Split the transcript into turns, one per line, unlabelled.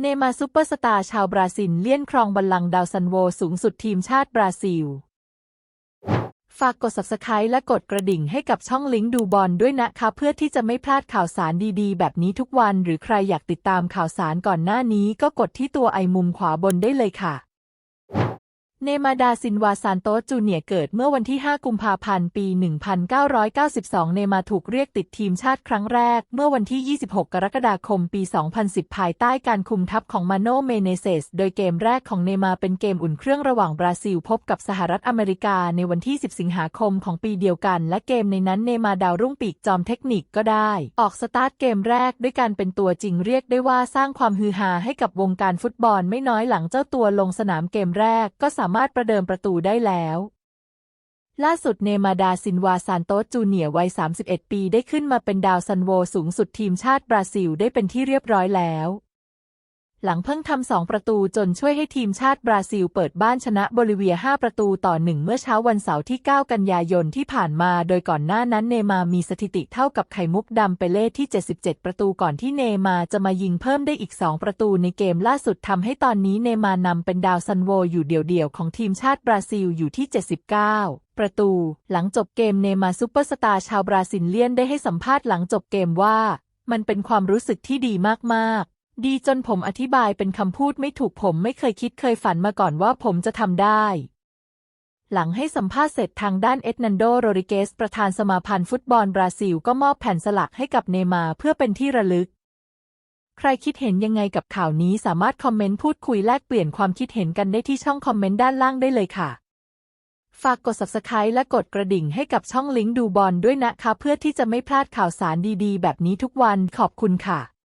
เนมาซุปเปอร์สตาร์ชาวบราซิลเลี่ยนครองบัลลังก์ดาวซันโวสูงสุดทีมชาติบราซิล ฝากกด subscribe และกดกระดิ่งให้กับช่องลิงก์ดูบอลด้วยนะคะ เพื่อที่จะไม่พลาดข่าวสารดีๆ แบบนี้ทุกวัน หรือใครอยากติดตามข่าวสารก่อนหน้านี้ก็กดที่ตัวไอมุมขวาบนได้เลยค่ะ เนมาร์ดาซินวาซานโตจูเนียเกิดเมื่อวันที่ 5 กุมภาพันธ์ ปี 1992 เนมาร์ถูกเรียกติดทีมชาติครั้งแรก เมื่อวันที่ 26 กรกฎาคม ปี 2010 ภายใต้การคุมทัพของมาโนเมเนเซส โดยเกมแรกของเนมาร์เป็นเกมอุ่นเครื่องระหว่างบราซิลพบกับสหรัฐอเมริกาในวันที่ 10 สิงหาคมของปีเดียวกัน และเกมในนั้นเนมาร์ดาวรุ่งปีกจอมเทคนิคก็ได้ ออกสตาร์ทเกมแรกด้วยการเป็นตัวจริงเรียกได้ว่าสร้างความฮือฮาให้กับวงการฟุตบอลไม่น้อยหลังเจ้าตัวลงสนามเกมแรกก็สามารถประเดิมประตูได้แล้ว ล่าสุดเนมาร์ดาซินวาซานโตสจูเนียร์วัย 31 ปีได้ขึ้นมาเป็นดาวซันโวสูงสุดทีมชาติบราซิลได้เป็นที่เรียบร้อยแล้ว หลังเพิ่งทำสองประตูจนช่วยให้ทีมชาติบราซิลเปิดบ้านชนะโบลิเวีย 5 ประตูต่อหนึ่งเมื่อเช้าวันเสาร์ที่ 9 กันยายนที่ผ่านมา โดยก่อนหน้านั้นเนมามีสถิติเท่ากับไข่มุกดำเปเล่ที่ 77 ประตูก่อนที่เนมาจะมายิงเพิ่มได้อีก 2 ประตูในเกมล่าสุดทำให้ตอนนี้เนมานำเป็นดาวซันโวอยู่เดี่ยวๆของทีมชาติบราซิลอยู่ที่ 79ประตู หลังจบเกมเนมาซุปเปอร์สตาร์ชาวบราซิลเลียนได้ให้สัมภาษณ์หลังจบเกมว่า มันเป็นความรู้สึกที่ดีมาก ๆ ดีจนผมอธิบายเป็นคำพูดไม่ถูกผมไม่เคยคิดเคยฝันมาก่อนว่าผมจะทำได้ หลังให้สัมภาษณ์เสร็จทางด้านเอ็ดนันโดโรริเกส ประธานสมาพันธ์ฟุตบอลบราซิล ก็มอบแผ่นสลักให้กับเนย์มาเพื่อเป็นที่ระลึก ใครคิดเห็นยังไงกับข่าวนี้สามารถคอมเมนต์พูดคุยแลกเปลี่ยนความคิดเห็นกันได้ที่ช่องคอมเมนต์ด้านล่างได้เลยค่ะ ฝากกด subscribe และกดกระดิ่งให้กับช่องลิงก์ดูบอลด้วยนะคะ เพื่อที่จะไม่พลาดข่าวสารดีๆ แบบนี้ทุกวันขอบคุณค่ะ